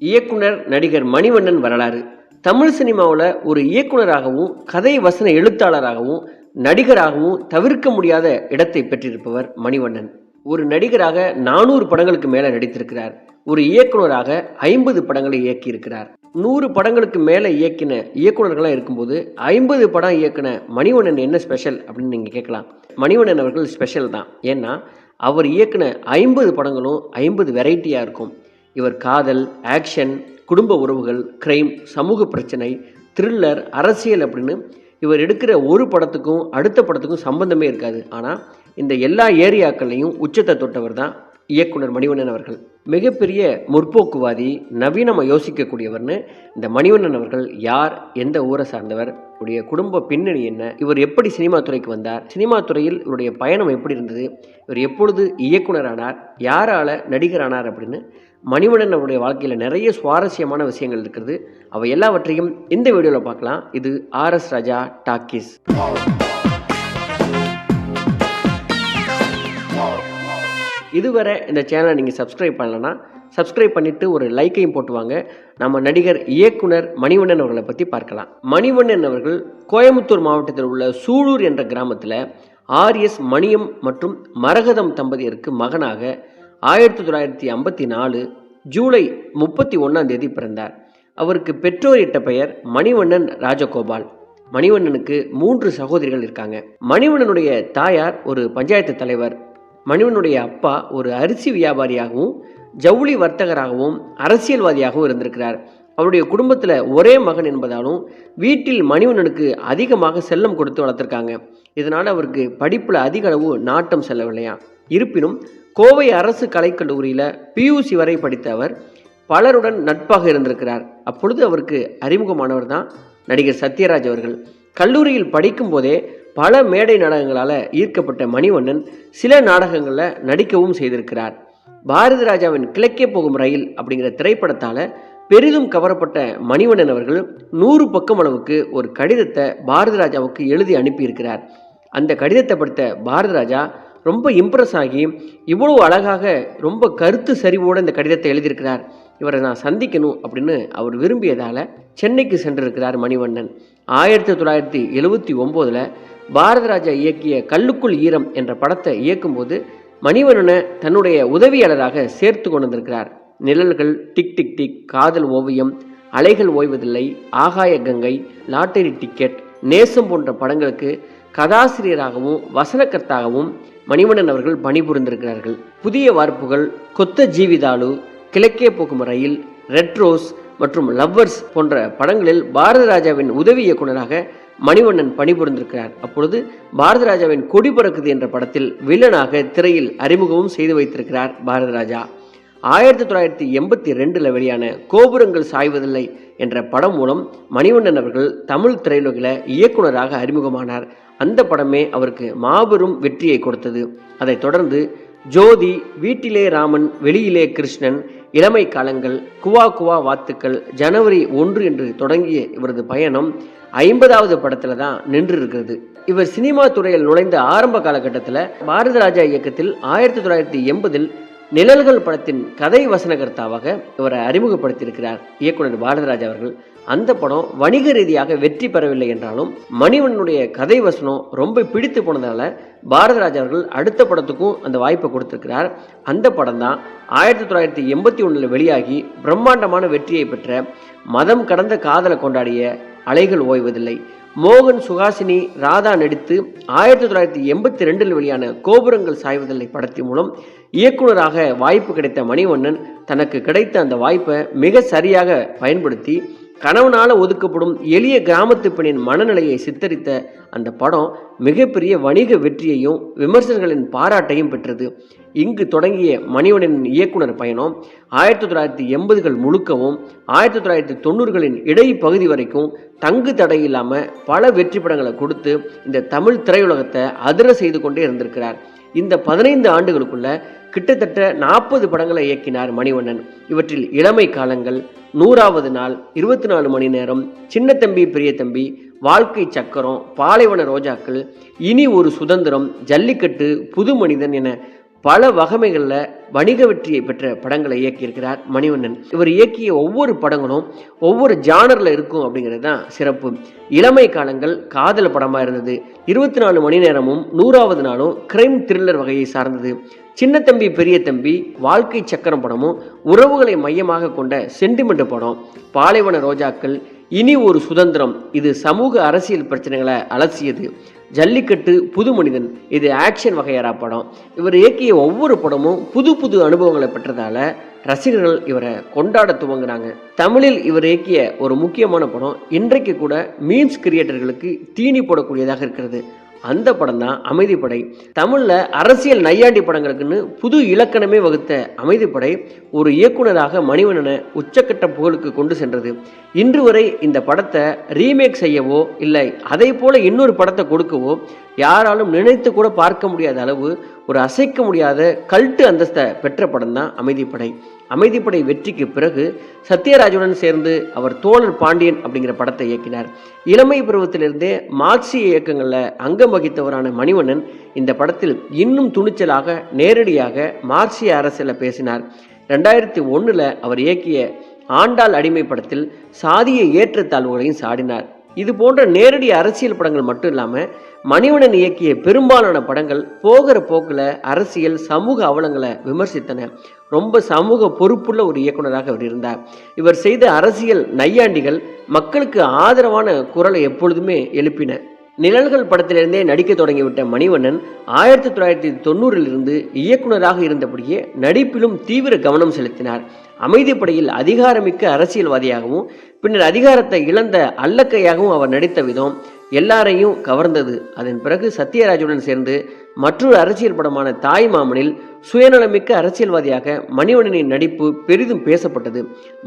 இயக்குனர் நடிகர் மணிவண்ணன் வரலாறு. தமிழ் சினிமாவில் ஒரு இயக்குனராகவும் கதை வசன எழுத்தாளராகவும் நடிகராகவும் தவிர்க்க முடியாத இடத்தை பெற்றிருப்பவர் மணிவண்ணன். ஒரு நடிகராக நானூறு படங்களுக்கு மேலே நடித்திருக்கிறார். ஒரு இயக்குனராக ஐம்பது படங்களை இயக்கியிருக்கிறார். நூறு படங்களுக்கு மேலே இயக்கின இயக்குனர்களாக இருக்கும்போது ஐம்பது படம் இயக்கின மணிவண்ணன் என்ன ஸ்பெஷல் அப்படின்னு நீங்கள் கேட்கலாம். மணிவண்ணன் அவர்கள் ஸ்பெஷல் தான். ஏன்னா அவர் இயக்கின ஐம்பது படங்களும் ஐம்பது வெரைட்டியாக இருக்கும். இவர் காதல் ஆக்ஷன் குடும்ப உறவுகள் கிரைம் சமூக பிரச்சனை த்ரில்லர் அரசியல் அப்படின்னு இவர் எடுக்கிற ஒரு படத்துக்கும் அடுத்த படத்துக்கும் சம்பந்தமே இருக்காது. ஆனால் இந்த எல்லா ஏரியாக்கள்லையும் உச்சத்தை தொட்டவர் தான் இயக்குனர் மணிவண்ணன் அவர்கள். மிகப்பெரிய முற்போக்குவாதி நவீனமாக யோசிக்கக்கூடியவர்னு இந்த மணிவண்ணன் அவர்கள் யார் எந்த ஊரை சார்ந்தவர் இவருடைய குடும்ப பின்னணி என்ன இவர் எப்படி சினிமா துறைக்கு வந்தார் சினிமா துறையில் இவருடைய பயணம் எப்படி இருந்தது இவர் எப்பொழுது இயக்குனரானார் யாரால நடிகரானார் அப்படின்னு மணிவண்ணன் அவருடைய வாழ்க்கையில் நிறைய சுவாரஸ்யமான விஷயங்கள் இருக்கிறது. அவை எல்லாவற்றையும் இந்த வீடியோவில் பார்க்கலாம். இது ஆர்எஸ் ராஜா டாக்கிஸ். இதுவரை இந்த சேனலை நீங்கள் சப்ஸ்கிரைப் பண்ணலன்னா சப்ஸ்கிரைப் பண்ணிவிட்டு ஒரு லைக்கையும் போட்டுவாங்க. நம்ம நடிகர் இயக்குனர் மணிவண்ணன் அவர்களை பற்றி பார்க்கலாம். மணிவண்ணன் அவர்கள் கோயம்புத்தூர் மாவட்டத்தில் உள்ள சூலூர் என்ற கிராமத்தில் ஆர்எஸ் மணியம் மற்றும் மரகதம் தம்பதியருக்கு மகனாக ஆயிரத்தி தொள்ளாயிரத்தி ஐம்பத்தி நாலு ஜூலை முப்பத்தி ஒன்றாம் தேதி பிறந்தார். அவருக்கு பெற்றோர் இட்ட பெயர் மணிவண்ணன் ராஜகோபால். மணிவண்ணனுக்கு மூன்று சகோதரிகள் இருக்காங்க. மணிவண்ணனுடைய தாயார் ஒரு பஞ்சாயத்து தலைவர். மணிவனுடைய அப்பா ஒரு அரிசி வியாபாரியாகவும் ஜவுளி வர்த்தகராகவும் அரசியல்வாதியாகவும் இருந்திருக்கிறார். அவருடைய குடும்பத்தில் ஒரே மகன் என்பதாலும் வீட்டில் மணிவண்ணனுக்கு அதிகமாக செல்லம் கொடுத்து வளர்த்துருக்காங்க. இதனால் அவருக்கு படிப்பில் அதிக அளவு நாட்டம் செல்லவில்லையா இருப்பினும் கோவை அரசு கலைக்கல்லூரியில் பியூசி வரை படித்த அவர் பலருடன் நட்பாக இருந்திருக்கிறார். அப்பொழுது அவருக்கு அறிமுகமானவர் தான் நடிகர் சத்யராஜ் அவர்கள். கல்லூரியில் படிக்கும்போதே பல மேடை நாடகங்களால் ஈர்க்கப்பட்ட மணிவண்ணன் சில நாடகங்களில் நடிக்கவும் செய்திருக்கிறார். பாரதி ராஜாவின் கிழக்கே போகும் ரயில் அப்படிங்கிற திரைப்படத்தால் பெரிதும் கவரப்பட்ட மணிவண்ணன் அவர்கள் நூறு பக்கம் அளவுக்கு ஒரு கடிதத்தை பாரதி ராஜாவுக்கு எழுதி அனுப்பியிருக்கிறார். அந்த கடிதத்தை படித்த பாரதி ராஜா ரொம்ப இம்ப்ரெஸ் ஆகி இவ்வளோ அழகாக ரொம்ப கருத்து சரிவோடு இந்த கடிதத்தை எழுதியிருக்கிறார். இவரை நான் சந்திக்கணும் அப்படின்னு அவர் விரும்பியதால் சென்னைக்கு சென்றிருக்கிறார் மணிவண்ணன். ஆயிரத்தி தொள்ளாயிரத்தி எழுவத்தி ஒம்போதில் பாரதராஜா இயக்கிய கல்லுக்குள் ஈரம் என்ற படத்தை இயக்கும்போது மணிவண்ணனை தன்னுடைய உதவியாளராக சேர்த்து கொண்டு வந்திருக்கிறார் நிழல்கள் டிக் டிக் டிக் காதல் ஓவியம் அலைகள் ஓய்வதில்லை ஆகாய கங்கை லாட்டரி டிக்கெட் நேசம் போன்ற படங்களுக்கு கதாசிரியராகவும் வசனக்கர்த்தாகவும் மணிவண்ணன் அவர்கள் பணிபுரிந்திருக்கிறார்கள். புதிய வார்ப்புகள் கொத்த ஜீவிதாலு கிழக்கே போகும் ரயில் ரெட் ரோஸ் மற்றும் லவ்வர்ஸ் போன்ற படங்களில் பாரத ராஜாவின் உதவி இயக்குனராக மணிவண்ணன் பணிபுரிந்திருக்கிறார். அப்பொழுது பாரத ராஜாவின் கொடி பறக்குது என்ற படத்தில் வில்லனாக திரையில் அறிமுகமும் செய்து வைத்திருக்கிறார் பாரத ராஜா. ஆயிரத்தி தொள்ளாயிரத்தி எண்பத்தி ரெண்டில் வெளியான கோபுரங்கள் சாய்வதில்லை என்ற படம் மூலம் மணிவண்ணன் அவர்கள் தமிழ் திரையுலகில் இயக்குனராக அறிமுகமானார். அந்த படமே அவருக்கு மாபெரும் வெற்றியை கொடுத்தது. அதைத் தொடர்ந்து ஜோதி வீட்டிலே ராமன் வெளியிலே கிருஷ்ணன் இளமை காலங்கள் குவா குவா வாத்துக்கள் ஜனவரி ஒன்று என்று தொடங்கிய இவரது பயணம் ஐம்பதாவது படத்தில் தான் நின்று இருக்கிறது இவர் சினிமா துறையில் நுழைந்த ஆரம்ப காலகட்டத்தில் பாரத ராஜா இயக்கத்தில் ஆயிரத்தி தொள்ளாயிரத்தி எண்பதில் நிழல்கள் படத்தின் கதை வசனகர்த்தாவாக இவரை அறிமுகப்படுத்தியிருக்கிறார் இயக்குனர் பாரதராஜா அவர்கள். அந்த படம் வணிக ரீதியாக வெற்றி பெறவில்லை என்றாலும் மணிவனுடைய கதை வசனம் ரொம்ப பிடித்து போனதால பாரதராஜா அவர்கள் அடுத்த படத்துக்கும் அந்த வாய்ப்பை கொடுத்திருக்கிறார். அந்த படம் தான் ஆயிரத்தி தொள்ளாயிரத்தி எண்பத்தி ஒன்றில் வெளியாகி பிரம்மாண்டமான வெற்றியை பெற்ற மதம் கடந்த காதலை கொண்டாடிய அலைகள் ஓய்வதில்லை. மோகன் சுஹாசினி ராதா நடித்து ஆயிரத்தி தொள்ளாயிரத்தி எண்பத்தி ரெண்டில் வெளியான கோபுரங்கள் சாய்வதில்லை படத்தின் மூலம் இயக்குனராக வாய்ப்பு கிடைத்த மணிவண்ணன் தனக்கு கிடைத்த அந்த வாய்ப்பை மிக சரியாக பயன்படுத்தி கணவனால் ஒதுக்கப்படும் எளிய கிராமத்து பெண்ணின் மனநிலையை சித்தரித்த அந்த படம் மிகப்பெரிய வணிக வெற்றியையும் விமர்சகர்களின் பாராட்டையும் பெற்றது. இங்கு தொடங்கிய மணிவனின் இயக்குனர் பயணம் ஆயிரத்தி தொள்ளாயிரத்தி எண்பதுகள் முழுக்கவும் ஆயிரத்தி தொள்ளாயிரத்தி தொண்ணூறுகளின் இடைப்பகுதி வரைக்கும் தங்கு தடை இல்லாமல் பல வெற்றி படங்களை கொடுத்து இந்த தமிழ் திரையுலகத்தை அதிர செய்து கொண்டே இருந்திருக்கிறார். இந்த பதினைந்து ஆண்டுகளுக்குள்ள கிட்டத்தட்ட நாற்பது படங்களை இயக்கினார் மணிவண்ணன். இவற்றில் இளமை காலங்கள் நூறாவது நாள் இருபத்தி நாலு மணி நேரம் சின்ன தம்பி பெரிய தம்பி வாழ்க்கை சக்கரம் பாலைவன ரோஜாக்கள் இனி ஒரு சுதந்திரம் ஜல்லிக்கட்டு புது மனிதன் என பல வகைமைகளில் வணிக வெற்றியை பெற்ற படங்களை இயக்கியிருக்கிறார் மணிவண்ணன். இவர் இயக்கிய ஒவ்வொரு படங்களும் ஒவ்வொரு ஜானரில் இருக்கும் அப்படிங்கிறது தான் சிறப்பு. இளமை காலங்கள் காதல் படமாக இருந்தது. இருபத்தி நாலு மணி நேரமும் நூறாவது நாளும் கிரைம் த்ரில்லர் வகையை சார்ந்தது. சின்ன தம்பி பெரிய தம்பி வாழ்க்கை சக்கரம் படமும் உறவுகளை மையமாக கொண்ட சென்டிமெண்ட் படம். பாலைவன ரோஜாக்கள் இனி ஒரு சுதந்திரம். இது சமூக அரசியல் பிரச்சனைகளை அலசியது. ஜல்லிக்கட்டு புது மனிதன் இது ஆக்ஷன் வகையறா படம். இவர் இயக்கிய ஒவ்வொரு படமும் புது புது அனுபவங்களை பெற்றதால ரசிகர்கள் இவரை கொண்டாட துவங்கினாங்க தமிழில் இவர் இயக்கிய ஒரு முக்கியமான படம் இன்றைக்கு கூட மீம்ஸ் கிரியேட்டர்களுக்கு தீனி போடக்கூடியதாக இருக்கிறது. அந்த படம் தான் அமைதிப்படை தமிழில் அரசியல் நையாண்டி படங்களுக்குன்னு புது இலக்கணமே வகுத்த அமைதிப்படை ஒரு இயக்குனராக மணிவண்ணனை உச்சக்கட்ட புகழுக்கு கொண்டு சென்றது. இன்று வரை இந்த படத்தை ரீமேக் செய்யவோ இல்லை அதை போல இன்னொரு படத்தை கொடுக்கவோ யாராலும் நினைத்து கூட பார்க்க முடியாத அளவு ஒரு அசைக்க முடியாத கல்ட்டு அந்தஸ்தை பெற்ற படம் தான் அமைதிப்படை அமைதிப்படை வெற்றிக்கு பிறகு சத்யராஜுடன் சேர்ந்து அவர் தோழர் பாண்டியன் அப்படிங்கிற படத்தை இயக்கினார். இளமை பருவத்திலிருந்தே மார்க்சிய இயக்கங்களில் அங்கம் வகித்தவரான மணிவண்ணன் இந்த படத்தில் இன்னும் துணிச்சலாக நேரடியாக மார்க்சிய அரசியலை பேசினார். ரெண்டாயிரத்தி ஒன்றில் அவர் இயக்கிய ஆண்டாள் அடிமை படத்தில் சாதிய ஏற்றத்தாழ்வுகளையும் சாடினார். இது போன்ற நேரடி அரசியல் படங்கள் மட்டும் இல்லாமல் மணிவணன் இயக்கிய பெரும்பாலான படங்கள் போகிற போக்கில் அரசியல் சமூக அவலங்களை விமர்சித்தன. ரொம்ப சமூக பொறுப்புள்ள ஒரு இயக்குனராக அவர் இருந்தார். இவர் செய்த அரசியல் நையாண்டிகள் மக்களுக்கு ஆதரவான குரலை எப்பொழுதுமே எழுப்பின. நிழல்கள் படத்திலிருந்தே நடிக்க தொடங்கிவிட்ட மணிவண்ணன் ஆயிரத்தி தொள்ளாயிரத்தி தொண்ணூறிலிருந்து இயக்குனராக இருந்தபடியே நடிப்பிலும் தீவிர கவனம் செலுத்தினார். அமைதிப்படையில் அதிகாரமிக்க அரசியல்வாதியாகவும் பின்னர் அதிகாரத்தை இழந்த அல்லக்கையாகவும் அவர் நடித்த விதம் எல்லாரையும் கவர்ந்தது. அதன் பிறகு சத்யராஜுடன் சேர்ந்து மற்றொரு அரசியல் படமான தாய் மாமனில் சுயநலமிக்க அரசியல்வாதியாக மணிவண்ணனின் நடிப்பு பெரிதும் பேசப்பட்டது.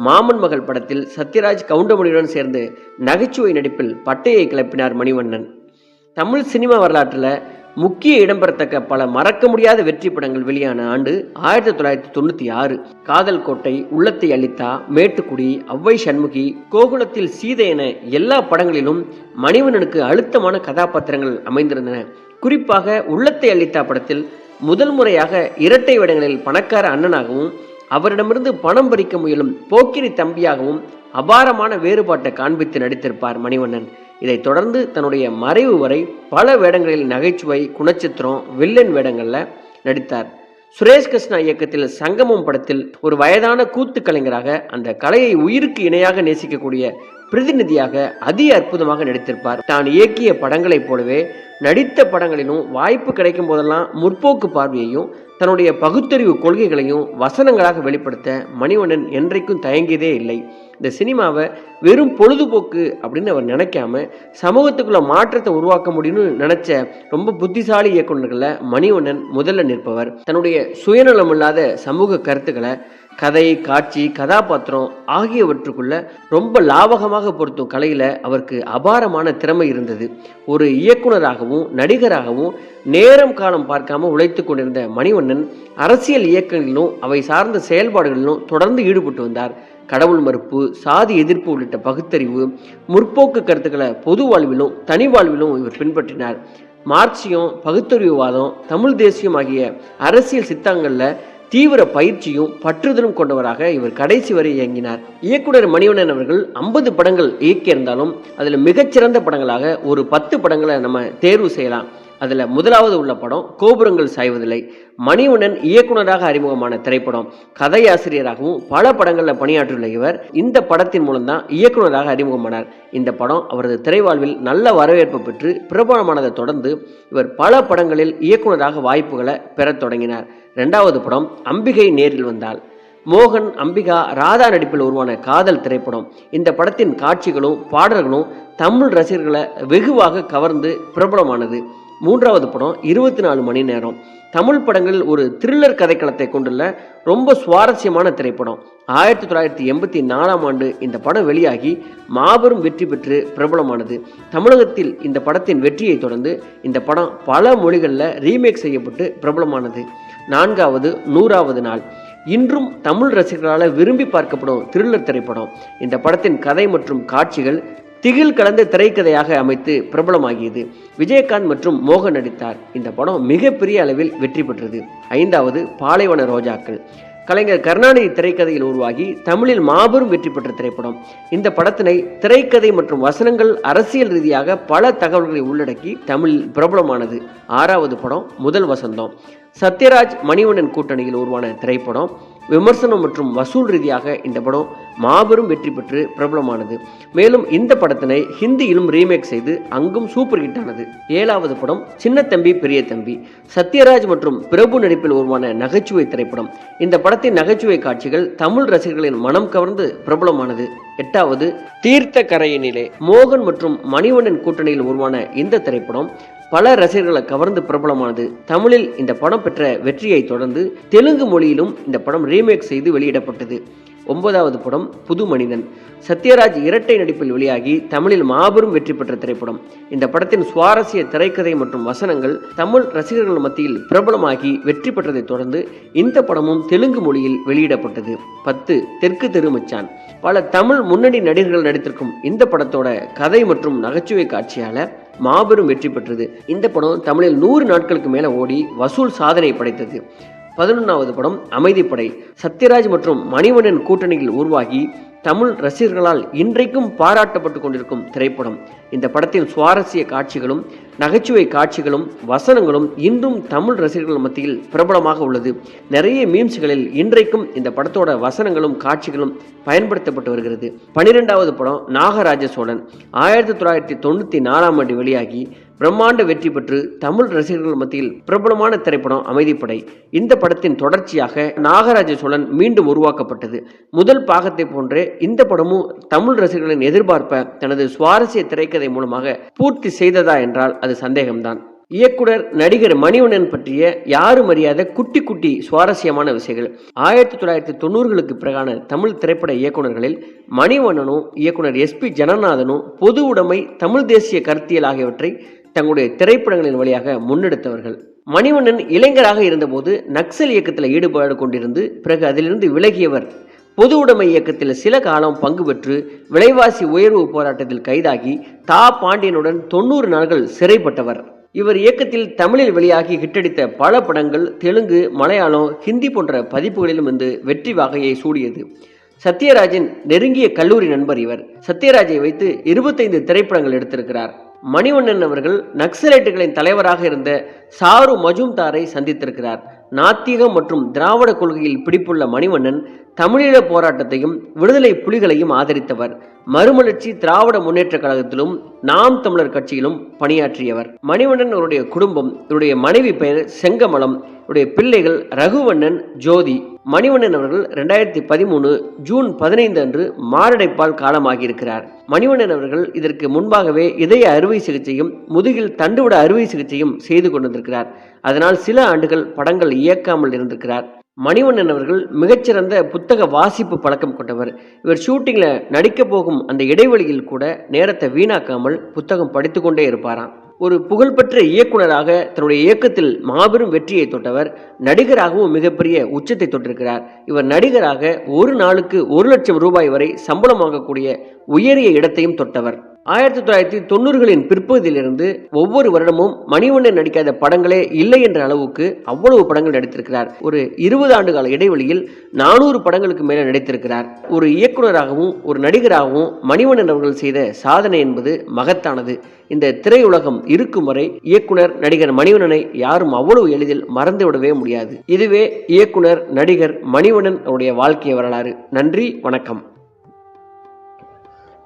மாமன் மகள் படத்தில் சத்யராஜ் கவுண்டமணியுடன் சேர்ந்து நகைச்சுவை நடிப்பில் பட்டையை கிளப்பினார் மணிவண்ணன். தமிழ் சினிமா வரலாற்றில் முக்கிய இடம்பெறத்தக்க பல மறக்க முடியாத வெற்றி படங்கள் வெளியான ஆண்டு ஆயிரத்தி தொள்ளாயிரத்தி தொண்ணூற்றி ஆறு. காதல் கோட்டை உள்ளத்தை அளித்தா மேட்டுக்குடி அவ்வை சண்முகி கோகுலத்தில் சீதை என எல்லா படங்களிலும் மணிவனனுக்கு அழுத்தமான கதாபாத்திரங்கள் அமைந்திருந்தன. குறிப்பாக உள்ளத்தை அளித்தா படத்தில் முதல் முறையாக இரட்டை வேடங்களில் பணக்கார அண்ணனாகவும் அவரிடமிருந்து பணம் பறிக்க முயலும் போக்கிரி தம்பியாகவும் அபாரமான வேறுபாட்டை காண்பித்து நடித்திருப்பார் மணிவண்ணன். இதைத் தொடர்ந்து தன்னுடைய மறைவு வரை பல வேடங்களில் நகைச்சுவை குணச்சித்திரம் வில்லன் வேடங்களில் நடித்தார். சுரேஷ் கிருஷ்ணா இயக்கத்தில் சங்கமம் படத்தில் ஒரு வயதான கூத்து கலைஞராக அந்த கலையை உயிருக்கு இணையாக நேசிக்கக்கூடிய பிரதிநிதியாக அதி அற்புதமாக நடித்திருப்பார். தான் இயக்கிய படங்களைப் போலவே நடித்த படங்களிலும் வாய்ப்பு கிடைக்கும் போதெல்லாம் முற்போக்கு பார்வையையும் தன்னுடைய பகுத்தறிவு கொள்கைகளையும் வசனங்களாக வெளிப்படுத்த மணிவண்ணன் என்றைக்கும் தயங்கியதே இல்லை. இந்த சினிமாவை வெறும் பொழுதுபோக்கு அப்படின்னு அவர் நினைக்காம சமூகத்துக்குள்ள மாற்றத்தை உருவாக்க முடியும்னு நினைச்ச ரொம்ப புத்திசாலி இயக்குநர்களில் மணிவண்ணன் முதல்ல நிற்பவர். தன்னுடைய சுயநலம் இல்லாத சமூக கருத்துக்களை கதை காட்சி கதாபாத்திரம் ஆகியவற்றுக்குள்ள ரொம்ப லாபகமாக பொருத்தும் கலையில் அவருக்கு அபாரமான திறமை இருந்தது. ஒரு இயக்குனராகவும் நடிகராகவும் நேரம் காலம் பார்க்காம உழைத்து கொண்டிருந்த மணிவண்ணன் அரசியல் இயக்கங்களிலும் அவை சார்ந்த செயல்பாடுகளிலும் தொடர்ந்து ஈடுபட்டு வந்தார். கடவுள் மறுப்பு சாதி எதிர்ப்பு உள்ளிட்ட பகுத்தறிவு முற்போக்கு கருத்துக்களை பொது வாழ்விலும் தனி வாழ்விலும் இவர் பின்பற்றினார். மார்க்சியம் பகுத்தறிவுவாதம் தமிழ் தேசியம் ஆகிய அரசியல் சித்தாங்களில் தீவிர பயிற்சியும் பற்றுதலும் கொண்டவராக இவர் கடைசி வரை இயங்கினார். இயக்குனர் மணிவண்ணன் அவர்கள் ஐம்பது படங்கள் இயக்கியிருந்தாலும் அதில் மிகச்சிறந்த படங்களாக ஒரு பத்து படங்களை நம்ம தேர்வு செய்யலாம். அதில் முதலாவது உள்ள படம் கோபுரங்கள் சாய்வதில்லை. மணிவண்ணன் இயக்குனராக அறிமுகமான திரைப்படம். கதையாசிரியராகவும் பல படங்களில் பணியாற்றியுள்ள இவர் இந்த படத்தின் மூலம்தான் இயக்குனராக அறிமுகமானார். இந்த படம் அவரது திரைவாழ்வில் நல்ல வரவேற்பு பெற்று பிரபலமானதை தொடர்ந்து இவர் பல படங்களில் இயக்குனராக வாய்ப்புகளை பெறத் தொடங்கினார். ரெண்டாவது படம் அம்பிகை நேரில் வந்தால். மோகன் அம்பிகா ராதா நடிப்பில் உருவான காதல் திரைப்படம். இந்த படத்தின் காட்சிகளும் பாடல்களும் தமிழ் ரசிகர்களை வெகுவாக கவர்ந்து பிரபலமானது. மூன்றாவது படம் இருபத்தி நாலு மணி நேரம். தமிழ் படங்களில் ஒரு த்ரில்லர் கதைக்களத்தை கொண்டுள்ள ரொம்ப சுவாரஸ்யமான திரைப்படம். ஆயிரத்தி தொள்ளாயிரத்தி எண்பத்தி நாலாம் ஆண்டு இந்த படம் வெளியாகி மாபெரும் வெற்றி பெற்று பிரபலமானது. தமிழகத்தில் இந்த படத்தின் வெற்றியை தொடர்ந்து இந்த படம் பல மொழிகளில் ரீமேக் செய்யப்பட்டு பிரபலமானது. நான்காவது நூறாவது நாள். இன்றும் தமிழ் ரசிகர்களால் விரும்பி பார்க்கப்படும் த்ரில்லர் திரைப்படம். இந்த படத்தின் கதை மற்றும் காட்சிகள் திகில் கலந்த திரைக்கதையாக அமைத்து பிரபலமாகியது. விஜயகாந்த் மற்றும் மோகன் நடித்தார். இந்த படம் மிகப்பெரிய அளவில் வெற்றி பெற்றது. ஐந்தாவது பாலைவன ரோஜாக்கள். கலைஞர் கருணாநிதி திரைக்கதையில் உருவாகி தமிழில் மாபெரும் வெற்றி பெற்ற திரைப்படம். இந்த படத்தினை திரைக்கதை மற்றும் வசனங்கள் அரசியல் ரீதியாக பல தகவல்களை உள்ளடக்கி தமிழில் பிரபலமானது. ஆறாவது படம் முதல் வசந்தம். சத்யராஜ் மணிவண்ணன் கூட்டணியில் உருவான திரைப்படம் விமர்சனம் மற்றும் வசூல் ரீதியாக இந்த படம் மாபெரும் வெற்றி பெற்று பிரபலமானது. மேலும் இந்த படத்தினை ஹிந்தியிலும் ரீமேக் செய்து அங்கும் சூப்பர் ஹிட் ஆனது. ஏழாவது படம் சின்ன தம்பி பெரிய தம்பி. சத்யராஜ் மற்றும் பிரபு நடிப்பில் உருவான நகைச்சுவை திரைப்படம். இந்த படத்தின் நகைச்சுவை காட்சிகள் தமிழ் ரசிகர்களின் மனம் கவர்ந்து பிரபலமானது. எட்டாவது தீர்த்த கரையினிலே மோகன் மற்றும் மணிவண்ணன் கூட்டணியில் உருவான இந்த திரைப்படம் பல ரசிகர்களை கவர்ந்து பிரபலமானது தமிழில் இந்த படம் பெற்ற வெற்றியை தொடர்ந்து தெலுங்கு மொழியிலும் இந்த படம் ரீமேக் செய்து வெளியிடப்பட்டது. ஒன்பதாவது படம் புது மனிதன். சத்யராஜ் இரட்டை நடிப்பில் வெளியாகி தமிழில் மாபெரும் வெற்றி பெற்ற திரைப்படம். இந்த படத்தின் சுவாரஸ்ய திரைக்கதை மற்றும் வசனங்கள் தமிழ் ரசிகர்கள் மத்தியில் பிரபலமாகி வெற்றி பெற்றதைத் தொடர்ந்து இந்த படமும் தெலுங்கு மொழியில் வெளியிடப்பட்டது. பத்து தெற்கு தெருமச்சான் பல தமிழ் முன்னணி நடிகர்கள் நடித்திருக்கும் இந்த படத்தோட கதை மற்றும் நகைச்சுவை காட்சியால மாபெரும் வெற்றி பெற்றது. இந்த படம் தமிழில் நூறு நாட்களுக்கு மேலே ஓடி வசூல் சாதனை படைத்தது. பதினொன்றாவது படம் அமைதிப்படை சத்யராஜ் மற்றும் மணிவண்ணன் கூட்டணியில் உருவாகி தமிழ் ரசிகர்களால் இன்றைக்கும் பாராட்டப்பட்டு கொண்டிருக்கும் திரைப்படம். இந்த படத்தின் சுவாரஸ்ய காட்சிகளும் நகைச்சுவை காட்சிகளும் வசனங்களும் இன்றும் தமிழ் ரசிகர்கள் மத்தியில் பிரபலமாக உள்ளது. நிறைய மீம்ஸ்களில் இன்றைக்கும் இந்த படத்தோட வசனங்களும் காட்சிகளும் பயன்படுத்தப்பட்டு வருகிறது. பனிரெண்டாவது படம் நாகராஜ சோழன். ஆயிரத்தி தொள்ளாயிரத்தி தொண்ணூற்றி நாலாம் ஆண்டு வெளியாகி பிரம்மாண்ட வெற்றி பெற்று தமிழ் ரசிகர்கள் மத்தியில் பிரபலமான திரைப்படம் அமைதிப்படை. இந்த படத்தின் தொடர்ச்சியாக நாகராஜ சோழன் மீண்டும் உருவாக்கப்பட்டது. முதல் பாகத்தை போன்றே இந்த படமும் தமிழ் ரசிகர்களின் எதிர்பார்ப்பை தனது சுவாரஸ்ய திரைக்கதை மூலமாக பூர்த்தி செய்ததா என்றால் அது சந்தேகம்தான். இயக்குனர் நடிகர் மணிவண்ணன் பற்றிய யாரும் அறியாத குட்டி குட்டி சுவாரஸ்யமான விஷயங்கள் ஆயிரத்தி தொள்ளாயிரத்தி தொண்ணூறுகளுக்கு பிறகான தமிழ் திரைப்பட இயக்குனர்களில் மணிவண்ணனும் இயக்குனர் எஸ்பி ஜனநாதனும் பொது உடைமை தமிழ் தேசிய கருத்தியல் ஆகியவற்றை தங்களுடைய திரைப்படங்களின் வழியாக முன்னெடுத்தவர்கள். மணிவண்ணன் இளைஞராக இருந்தபோது நக்சல் இயக்கத்தில் ஈடுபாடு கொண்டிருந்து பிறகு அதிலிருந்து விலகியவர். பொது உடைமை இயக்கத்தில் சில காலம் பங்கு பெற்று விலைவாசி உயர்வு போராட்டத்தில் கைதாகி தா. பாண்டியனுடன் தொண்ணூறு நாட்கள் சிறைப்பட்டவர். இவர் இயக்கத்தில் தமிழில் வெளியாகி ஹிட்டடித்த பல படங்கள் தெலுங்கு மலையாளம் ஹிந்தி போன்ற பதிப்புகளிலும் இருந்து வெற்றி வாகையை சூடியது. சத்யராஜின் நெருங்கிய கல்லூரி நண்பர் இவர். சத்யராஜை வைத்து இருபத்தைந்து திரைப்படங்கள் எடுத்திருக்கிறார். மணிவண்ணன் அவர்கள் நக்சலைட்டுகளின் தலைவராக இருந்த சாரு மஜும்தாரை சந்தித்திருக்கிறார். நாத்திகம் மற்றும் திராவிட கொள்கையில் பிடிப்புள்ள மணிவண்ணன் தமிழீழ போராட்டத்தையும் விடுதலை புலிகளையும் ஆதரித்தவர். மறுமலர்ச்சி திராவிட முன்னேற்ற கழகத்திலும் நாம் தமிழர் கட்சியிலும் பணியாற்றியவர். மணிவண்ணன் இவருடைய குடும்பம் இவருடைய மனைவி பெயர் செங்கமலம் இவருடைய பிள்ளைகள் ரகுவண்ணன் ஜோதி. மணிவண்ணன் அவர்கள் ரெண்டாயிரத்தி பதிமூணு ஜூன் பதினைந்து அன்று மாரடைப்பால் காலமாகியிருக்கிறார். மணிவண்ணன் அவர்கள் இதற்கு முன்பாகவே இதய அறுவை சிகிச்சையும் முதுகில் தண்டுவிட அறுவை சிகிச்சையும் செய்து கொண்டிருக்கிறார். அதனால் சில ஆண்டுகள் படங்கள் இயக்காமல் இருந்திருக்கிறார். மணிவண்ணன் அவர்கள் மிகச்சிறந்த புத்தக வாசிப்பு பழக்கம் கொண்டவர். இவர் ஷூட்டிங்கில் நடிக்க போகும் அந்த இடைவெளியில் கூட நேரத்தை வீணாக்காமல் புத்தகம் படித்து கொண்டே இருப்பாராம். ஒரு புகழ்பெற்ற இயக்குனராக தன்னுடைய இயக்கத்தில் மாபெரும் வெற்றியை தொட்டவர் நடிகராகவும் மிகப்பெரிய உச்சத்தை தொட்டிருக்கிறார். இவர் நடிகராக ஒரு நாளுக்கு ஒரு லட்சம் ரூபாய் வரை சம்பளம் வாங்கக்கூடிய உயரிய இடத்தையும் தொட்டவர். ஆயிரத்தி தொள்ளாயிரத்தி தொண்ணூறுகளின் பிற்பகுதியிலிருந்து ஒவ்வொரு வருடமும் மணிவண்ணன் நடிக்காத படங்களே இல்லை என்ற அளவுக்கு அவ்வளவு படங்கள் நடித்திருக்கிறார். ஒரு இருபது ஆண்டு கால இடைவெளியில் நானூறு படங்களுக்கு மேலே நடித்திருக்கிறார். ஒரு இயக்குனராகவும் ஒரு நடிகராகவும் மணிவண்ணன் அவர்கள் செய்த சாதனை என்பது மகத்தானது. இந்த திரையுலகம் இருக்கும் வரை இயக்குனர் நடிகர் மணிவண்ணனை யாரும் அவ்வளவு எளிதில் மறந்துவிடவே முடியாது. இதுவே இயக்குனர் நடிகர் மணிவண்ணன் அவருடைய வாழ்க்கை வரலாறு. நன்றி வணக்கம்.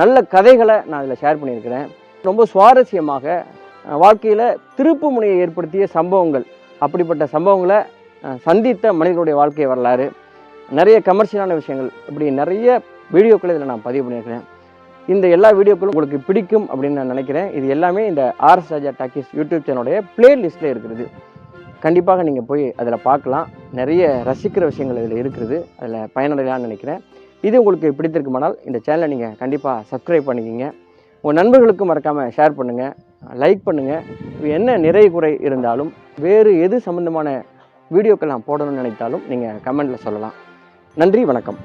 நல்ல கதைகளை நான் இதில் ஷேர் பண்ணியிருக்கிறேன். ரொம்ப சுவாரஸ்யமாக வாழ்க்கையில் திருப்பு முனையை ஏற்படுத்திய சம்பவங்கள் அப்படிப்பட்ட சம்பவங்களை சந்தித்த மனிதர்களுடைய வாழ்க்கை வரலாறு நிறைய கமர்ஷியலான விஷயங்கள் இப்படி நிறைய வீடியோக்களை இதில் நான் பதிவு பண்ணியிருக்கிறேன். இந்த எல்லா வீடியோக்களும் உங்களுக்கு பிடிக்கும் அப்படின்னு நான் நினைக்கிறேன். இது எல்லாமே இந்த ஆர்எஸ் ராஜா டாக்கிஸ் யூடியூப் சேனலுடைய பிளேலிஸ்ட்டில் இருக்கிறது கண்டிப்பாக நீங்கள் போய் அதில் பார்க்கலாம். நிறைய ரசிக்கிற விஷயங்கள் இதில் இருக்கிறது அதில் பயனடையலாம்னு நினைக்கிறேன். இது உங்களுக்கு பிடித்திருக்குமானால் இந்த சேனலை நீங்கள் கண்டிப்பாக சப்ஸ்கிரைப் பண்ணிக்கிங்க. உங்கள் நண்பர்களுக்கும் மறக்காமல் ஷேர் பண்ணுங்கள் லைக் பண்ணுங்கள் என்ன நிறை குறை இருந்தாலும் வேறு எது சம்மந்தமான வீடியோக்கள் நான் போடணும்னு நினைத்தாலும் நீங்கள் கமெண்ட்டில் சொல்லலாம். நன்றி வணக்கம்.